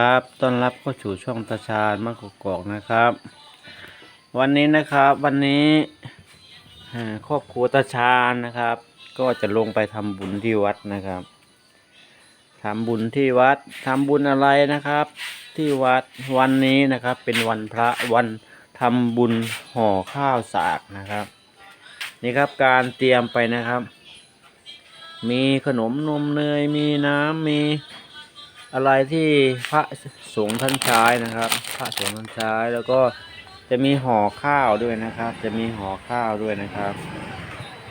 ครับ ต้อนรับเข้าสู่ช่องตาชาญมะกกอกนะครับ วันนี้นะครับวันนี้ครอบครัวตาชาญนะครับ ก็จะลงไปทำบุญที่วัดนะครับทำบุญที่วัดทำบุญอะไรนะครับ ที่วัดวันนี้นะครับเป็นวันพระวันทำบุญห่อข้าวสากนะครับ นี่ครับการเตรียมไปนะครับ มีขนมนมเนยมีน้ำมี อะไรที่พระสงฆ์ท่านใช้นะครับ พระสงฆ์ท่านใช้แล้วก็จะมีห่อข้าวด้วยนะครับ จะมีห่อข้าวด้วยนะครับ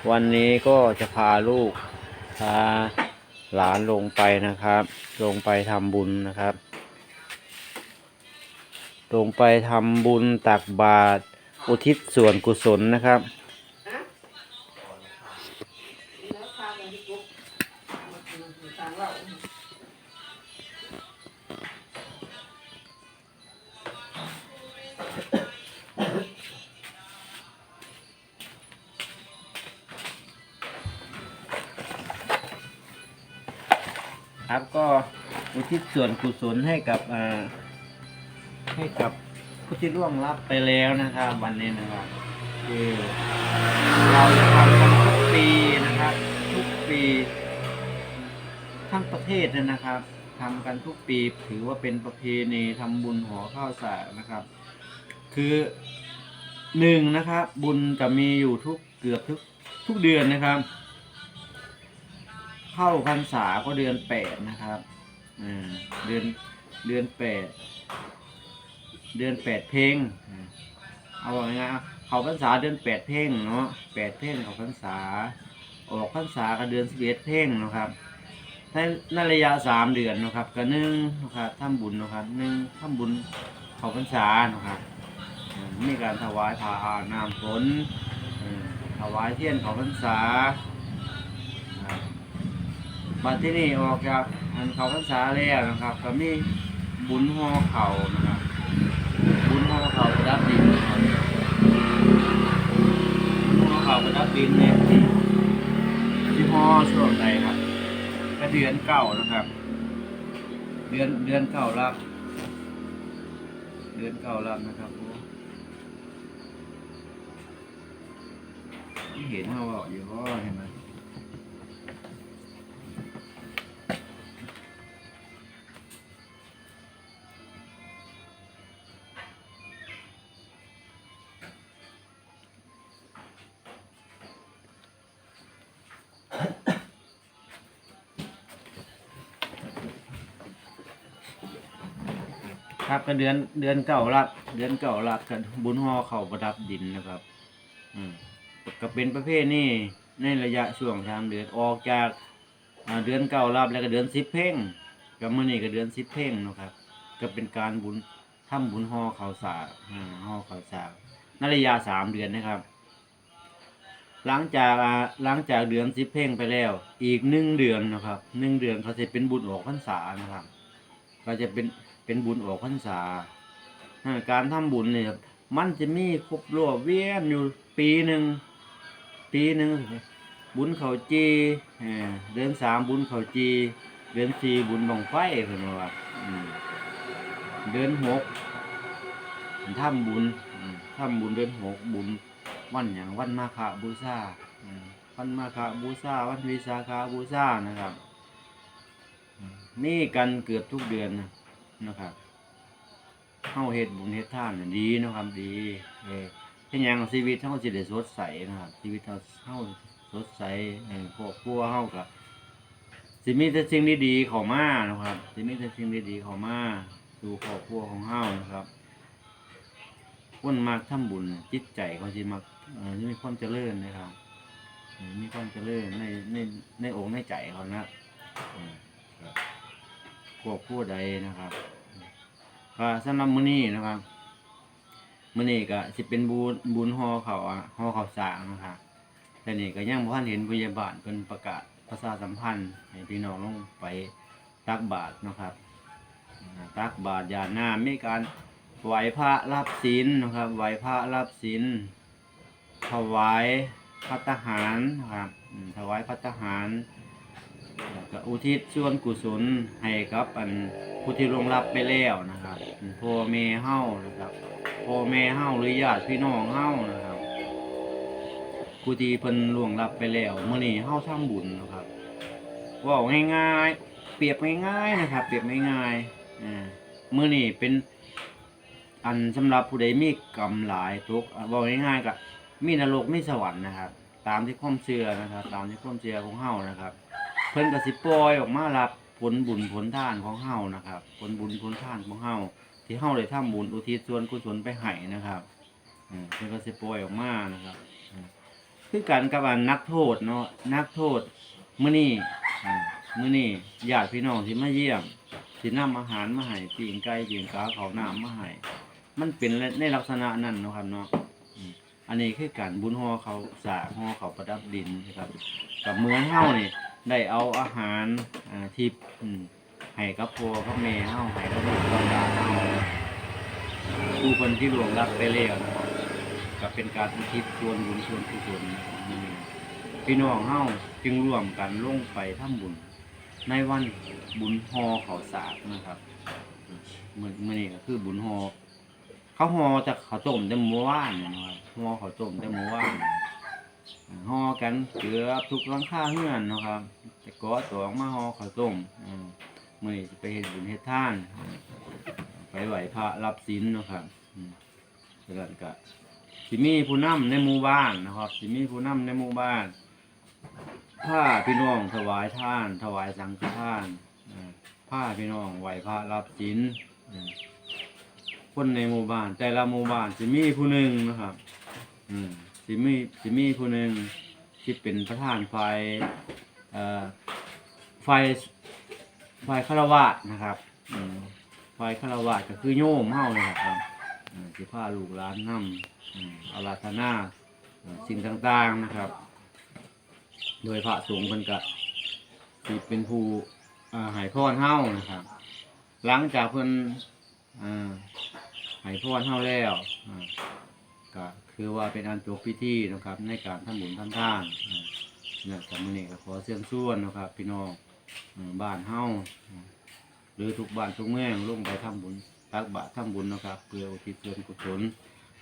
วันนี้ก็จะพาลูกพาหลานลงไปนะครับ ลงไปทำบุญนะครับ ลงไปทำบุญตักบาตรอุทิศส่วนกุศลนะครับ ครับก็อุทิศส่วนกุศลให้กับให้กับผู้ที่ล่วงลับไปแล้วนะครับ วันนี้นะครับคือเราจะทำกันทุกปีนะครับ ทุกปี ทั้งประเทศเลยนะครับทำกันทุกปีถือว่าเป็นประเพณีทำบุญห่อข้าวสากนะครับ คือหนึ่งนะครับ บุญจะมีอยู่ทุกเกือบทุกทุกเดือนนะครับ เข้าพรรษาก็เดือนแปดนะครับอ่าเดือนเดือนแปดเดือนแปดเพลงเอาว่าไงายๆเขาพรรษาเดือนแปดเพลงเนาะแปดเพลงเขาพรรษา ออกพรรษาก็เดือนสิบเอ็ดเพลงนะครับในในระยะสามเดือนนะครับก็หนึ่งนะครับทำบุญนะครับหนึ่งทำบุญเขาพรรษานะครับอ่ามีการถวายผ้าอาบน้ำฝนถวายเทียนเขาพรรษา มาที่นี่ออกจากอันเขาพรรษาแล้วนะครับ ก็มีบุญห่อเข่านะครับ บุญห่อเข่าประดับดินนะครับบุญห่อเขาประดับดินเนี่ยที่ที่ห่อช่วงใดครับก็เดือนเก้านะครับ เดือนเดือนเก้ารับเดือนเก้ารับนะครับโอ้ไม่เห็นเขาบอกอยู่ก็เห็นไหม ครับก็เดือนเดือนเก่าละเดือนเก่าละกันบุญห่อเข่าประดับดินนะครับ อืมก็เป็นประเภทนี้ในระยะช่วงทางเดือนออกจากเดือนเก่ารับแล้วก็เดือนสิบเพ่งก็มื่อนี้ก็เดือนสิบเพ่งนะครับ ก็เป็นการบุญทำบุญห่อเข่าสาห่อเข่าสาในระยะสามเดือนนะครับ หลังจากหลังจากเดือนสิบเพ่งไปแล้ว อีกหนึ่งเดือนนะครับหนึ่งเดือนเขาจะเป็นบุญออกพรรษานะครับ ก็จะเป็น เป็นบุญออกพรรษา การทำบุญเนี่ยมันจะมีครบรอบเวียนอยู่ปีหนึ่งปีหนึ่งบุญเขาจีเดือนสามบุญเขาจีเดือนสี่บุญบังไฟเพิ่นว่าเดือนหกทำบุญทำบุญเดือนหกบุญวันอย่างวันมาฆบูชาวันมาฆบูชาวันวิสาขาบูชานะครับมีกันเกือบทุกเดือนนะ นะครับเข้าเฮ็ดบุญเฮ็ดทานดีนะครับ ดี เออเป็นหยังชีวิตเฮาสิได้สดใสนะครับ ชีวิตเฮาเฮาสดใสเออครอบครัวเฮาก็สิมีแต่สิ่งดีๆเข้ามานะครับสิมีแต่สิ่งดีๆเข้ามาสู่ครอบครัวของเฮานะครับคนมักทำบุญจิตใจเขาสิมักเอ่มีความเจริญนะครับมีความเจริญในในในองค์ในใจเขานะครับ พวกผู้ใดนะครับก็สำหรับมื้อนี้นะครับมื้อนี้ก็สิเป็นบุญบุญห่อเขาวอะห่อข้าสากนะครับแต่นี่ก็ยังบ่ทันเห็นพยาบาลเพิ่นประกาศประชาสัมพันธ์ให้พี่น้องลงไปตักบาตรนะครับตักบาตรญาติน้ามีการไหวพระรับศีลนะครับไหวพระรับศีลถวายพัตตาหารนะครับถวายพัตตาหาร แล้วก็อุทิศส่วนกุศลให้กับอันผู้ที่ลวงลับไปแล้วนะครับพ่อแม่เฮานะครับพ่อแม่เฮาหรือญาติพี่น้องเฮานะครับผู้ที่เพิ่นล่วงลับไปแล้วมื้อนี้เฮาทำบุญนะครับว้าง่ายๆ เปรียบง่ายๆนะครับ เปรียบง่ายๆอ่ามื้อนี้เป็นอันสำหรับผู้ใดมีกรรมหลายทุกข์อะบอกง่ายๆก็มีนรกมีสวรรค์นะครับ ตามที่ความเชื่อนะครับ ตามที่ความเชื่อของเฮานะครับ เพิ่นก็สิปล่อยออกมารับผลบุญผลทานของเฮานะครับ ผลบุญผลทานของเฮาที่เฮาได้ทำบุญอุทิศส่วนกุศลไปให้นะครับอืมเพิ่นก็สิปล่อยออกมานะครับอืมคือกันกับอันนักโทษเนาะนักโทษมื้อนี้อืมมื้อนี้ญาติพี่น้องที่มาเยี่ยมที่นำอาหารมาให้ปีงไก่ปีงกาข้าวน้ำมาให้มันเป็นในลักษณะนั้นเนาะครับเนาะอืมอันนี้คือการบุญห่อเขาสากห่อเขาประดับดินนะครับกับเหมือนเฮานี่ ได้เอาอาหารอ่าที่อืมให้กับพ่อกับแม่เฮาให้กับลูกกับหลานเฮาผู้คนที่ล่วงลับไปแล้วนะครับก็เป็นการอุทิศส่วนบุญส่วนกุศลอืมพี่น้องเฮาจึงร่วมกันลงไปทำบุญ ในวันบุญหอเขาสากนะครับมื้อมื้อนี้ก็คือบุญหอเขาหอจากข้าวต้มแต่เมื่อวานนี่ยนะครับห่อข้าวต้มแต่เมื่อวาน ห่อกันเกือบทุกหลังคาเฮือนนะครับแต่ก็ตัวออกมาห่อข้าวต้มมือจะไปเฮ็ดบุญเฮ็ดทาน ไปไหวพระรับศีลนะครับอืมฉะนั้นก็สิมีผู้นำในหมู่บ้านนะครับสิมีผู้นำในหมู่บ้านผ้าพี่น้องถวายท่าน ถวายสังฆทานผ้าพี่น้องไหวพระรับศีลคนในหมู่บ้าน แต่ละหมู่บ้านสิมีผู้หนึ่งนะครับ อืม สิมีสิมีผู้หนึ่งที่เป็นประธานฝ่ายเอ่อฝ่ายฝ่ายฆราวาสนะครับอืมฝ่ายฆราวาสก็คือโยมเฮาเลยครับอืมสิพาลูกหลานนำอืมอาราธนาเอ่อสิ่งต่างๆนะครับ โดยพระสงฆ์เพิ่นก็สิเป็นผู้อ่าให้พรเฮานะครับ หลังจากเพิ่นอ่าให้พรเฮาแล้วอ่าก็ คือว่าเป็นอันจบพิธีนะครับ ในการทำบุญทำทานอ่าเนี่ยกับมื้อนี้ก็ขอเชิญชวนนะครับ พี่น้องบ้านเฮาอ่าหรือทุกบ้านทุกเมืองลงไปทำบุญตักบาตรทำบุญนะครับ เพื่ออุทิศส่วนกุศล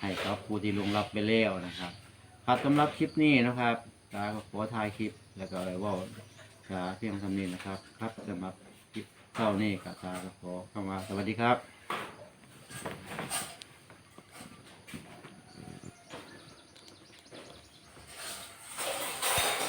ให้กับผู้ที่ลงรับไปแล้วนะครับครับสำหรับคลิปนี้นะครับตาขอถ่ายคลิปแล้วก็เว่าจะเพียงสำนี้นะครับ ครับสำหรับคลิปเท่านี้กับตาขอเข้ามาสวัสดีครับ